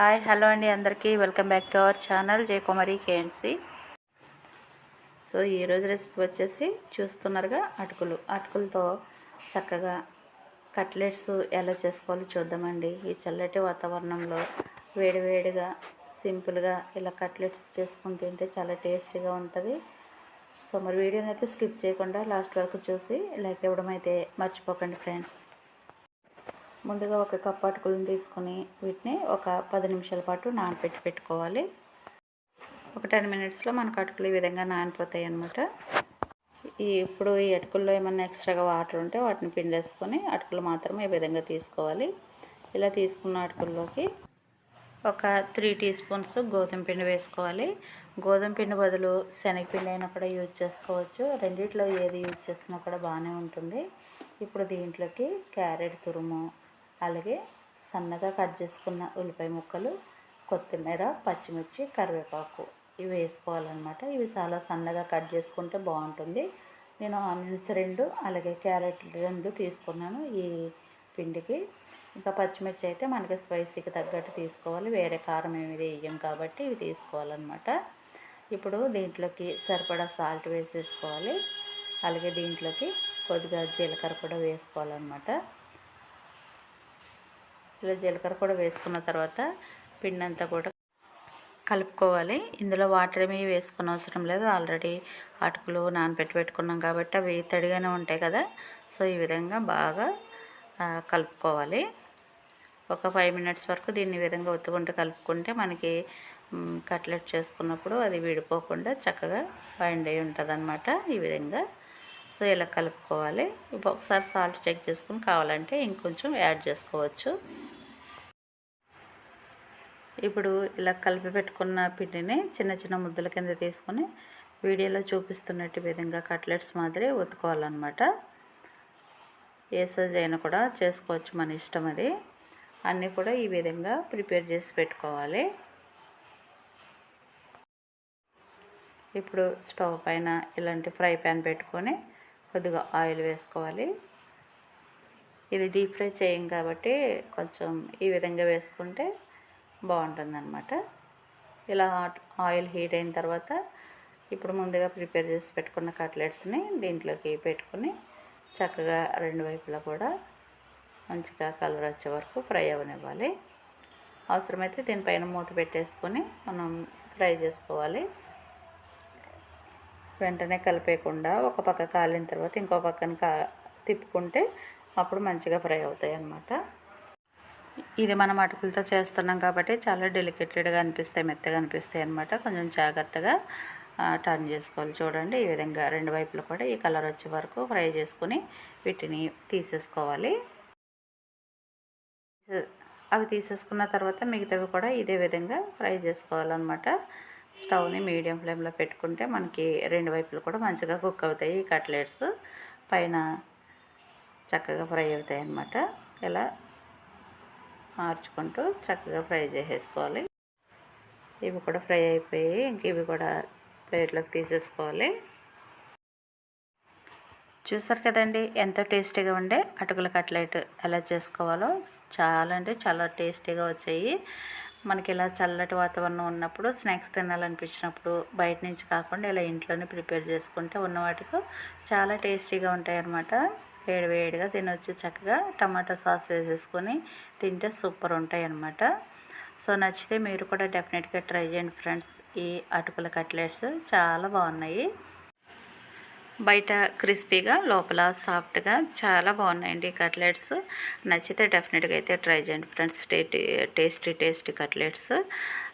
Hi hello అండి అందరికీ. Welcome back to our channel Jayakumari KNC. So ఈరోజు recipe వచ్చేసి చూస్తున్నారుగా అటుకులు. అటుకులతో చక్కగా కట్లెట్స్ ఎలా చేసుకోవాలో చూద్దామండి. ఈ చల్లటి వాతావరణంలో వేడివేడిగా సింపుల్గా ఇలా కట్లెట్స్ చేసుకుని తింటే చాలా టేస్టీగా ఉంటుంది. సో మరి వీడియోని అయితే స్కిప్ చేయకుండా లాస్ట్ వరకు చూసి లైక్ ఇవ్వడం అయితే మర్చిపోకండి ఫ్రెండ్స్. ముందుగా ఒక కప్ అటుకులను తీసుకొని వీటిని ఒక పది నిమిషాల పాటు నానపెట్టి పెట్టుకోవాలి. ఒక టెన్ మినిట్స్లో మనకు అటుకులు ఈ విధంగా నానిపోతాయి అన్నమాట. ఈ ఇప్పుడు ఈ అటుకుల్లో ఏమన్నా ఎక్స్ట్రాగా వాటర్ ఉంటే వాటిని పిండేసుకొని అటుకులు మాత్రమే ఈ విధంగా తీసుకోవాలి. ఇలా తీసుకున్న అటుకుల్లోకి ఒక త్రీ టీ స్పూన్స్ గోధుమ పిండి వేసుకోవాలి. గోధుమ పిండి బదులు శనగపిండి అయినా కూడా యూజ్ చేసుకోవచ్చు. రెండిట్లో ఏది యూజ్ చేసినా కూడా బాగానే ఉంటుంది. ఇప్పుడు దీంట్లోకి క్యారెట్ తురుము అలాగే సన్నగా కట్ చేసుకున్న ఉల్లిపాయ ముక్కలు కొత్తిమీర పచ్చిమిర్చి కరివేపాకు ఇవి వేసుకోవాలన్నమాట. ఇవి చాలా సన్నగా కట్ చేసుకుంటే బాగుంటుంది. నేను ఆనియన్స్ రెండు అలాగే క్యారెట్ రెండు తీసుకున్నాను ఈ పిండికి. ఇంకా పచ్చిమిర్చి అయితే మనకి స్పైసీకి తగ్గట్టు తీసుకోవాలి. వేరే కారం ఏమి వేయం కాబట్టి ఇవి తీసుకోవాలన్నమాట. ఇప్పుడు దీంట్లోకి సరిపడా సాల్ట్ వేసేసుకోవాలి. అలాగే దీంట్లోకి కొద్దిగా జీలకర్ర కూడా వేసుకోవాలన్నమాట. ఇలా జీలకర్ర కూడా వేసుకున్న తర్వాత పిండి అంతా కూడా కలుపుకోవాలి. ఇందులో వాటర్ ఏమీ వేసుకున్న అవసరం లేదు. ఆల్రెడీ అటుకులు నానబెట్టి పెట్టుకున్నాం కాబట్టి అవి తడిగానే ఉంటాయి కదా. సో ఈ విధంగా బాగా కలుపుకోవాలి. ఒక ఫైవ్ మినిట్స్ వరకు దీన్ని విధంగా ఒత్తుకుంటూ కలుపుకుంటే మనకి కట్లెట్ చేసుకున్నప్పుడు అది విడిపోకుండా చక్కగా బైండ్ అయి ఉంటుంది ఈ విధంగా. సో ఇలా కలుపుకోవాలి. ఒకసారి సాల్ట్ చెక్ చేసుకుని కావాలంటే ఇంకొంచెం యాడ్ చేసుకోవచ్చు. ఇప్పుడు ఇలా కలిపి పెట్టుకున్న పిండిని చిన్న చిన్న ముద్దల కింద తీసుకొని వీడియోలో చూపిస్తున్నట్టు విధంగా కట్లెట్స్ మాదిరి ఉతుకోవాలన్నమాట. ఏ సైజ్ అయినా కూడా చేసుకోవచ్చు మన ఇష్టం అది. అన్నీ కూడా ఈ విధంగా ప్రిపేర్ చేసి పెట్టుకోవాలి. ఇప్పుడు స్టవ్ పైన ఇలాంటి ఫ్రై ప్యాన్ పెట్టుకొని కొద్దిగా ఆయిల్ వేసుకోవాలి. ఇది డీప్ ఫ్రై చేయం కాబట్టి కొంచెం ఈ విధంగా వేసుకుంటే బాగుంటుందన్నమాట. ఇలా ఆయిల్ హీట్ అయిన తర్వాత ఇప్పుడు ముందుగా ప్రిపేర్ చేసి పెట్టుకున్న కట్లెట్స్ని దీంట్లోకి పెట్టుకుని చక్కగా రెండు వైపులా కూడా మంచిగా కలర్ వచ్చే వరకు ఫ్రై అవ్వనివ్వాలి అవసరమైతే దీనిపైన మూత పెట్టేసుకొని మనం ఫ్రై చేసుకోవాలి. వెంటనే కలిపేయకుండా ఒక పక్క కాలిన తర్వాత ఇంకో పక్కన కా తిప్పుకుంటే అప్పుడు మంచిగా ఫ్రై అవుతాయి అన్నమాట ఇది మనం అటుకులతో చేస్తున్నాం కాబట్టి చాలా డెలికేటెడ్గా అనిపిస్తాయి మెత్తగా అనిపిస్తాయి అనమాట కొంచెం జాగ్రత్తగా టర్న్ చేసుకోవాలి. చూడండి ఈ విధంగా రెండు వైపులు కూడా ఈ కలర్ వచ్చే వరకు ఫ్రై చేసుకుని వీటిని తీసేసుకోవాలి. అవి తీసేసుకున్న తర్వాత మిగతావి కూడా ఇదే విధంగా ఫ్రై చేసుకోవాలన్నమాట. స్టవ్ని మీడియం ఫ్లేమ్లో పెట్టుకుంటే మనకి రెండు వైపులు కూడా మంచిగా కుక్ అవుతాయి ఈ కట్లెట్స్ పైన చక్కగా ఫ్రై అవుతాయి అన్నమాట. ఇలా మార్చుకుంటూ చక్కగా ఫ్రై చేసేసుకోవాలి. ఇవి కూడా ఫ్రై అయిపోయి ఇంక ఇవి కూడా ప్లేట్లోకి తీసేసుకోవాలి. చూసారు కదండి ఎంతో టేస్టీగా ఉండే అటుకుల కట్లెట్ ఎలా చేసుకోవాలో. చాలా అంటే చాలా టేస్టీగా వచ్చాయి. మనకి ఇలా చల్లటి వాతావరణం ఉన్నప్పుడు స్నాక్స్ తినాలనిపించినప్పుడు బయట నుంచి కాకుండా ఇలా ఇంట్లోనే ప్రిపేర్ చేసుకుంటే ఉన్న వాటితో చాలా టేస్టీగా ఉంటాయి అన్నమాట వేడి వేడిగా తినొచ్చు. చక్కగా టమాటో సాస్ వేసేసుకొని తింటే సూపర్ ఉంటాయి అన్నమాట సో నచ్చితే మీరు కూడా డెఫినెట్గా ట్రై చేయండి ఫ్రెండ్స్. ఈ అటుకుల కట్లెట్స్ చాలా బాగున్నాయి. బయట క్రిస్పీగా లోపల సాఫ్ట్గా చాలా బాగున్నాయండి కట్లెట్స్. నచ్చితే డెఫినెట్గా అయితే ట్రై చేయండి friends. Tasty tasty cutlets.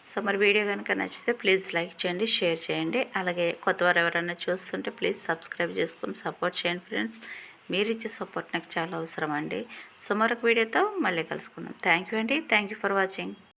So మరి వీడియో కనుక నచ్చితే ప్లీజ్ లైక్ చేయండి షేర్ చేయండి. అలాగే కొత్తవారు ఎవరైనా చూస్తుంటే ప్లీజ్ సబ్స్క్రైబ్ చేసుకుని సపోర్ట్ చేయండి ఫ్రెండ్స్. మీరు ఇచ్చే సపోర్ట్ నాకు చాలా అవసరం అండి సో మరొక వీడియోతో మళ్ళీ కలుసుకుందాం. థ్యాంక్ యూ అండి. Thank you for watching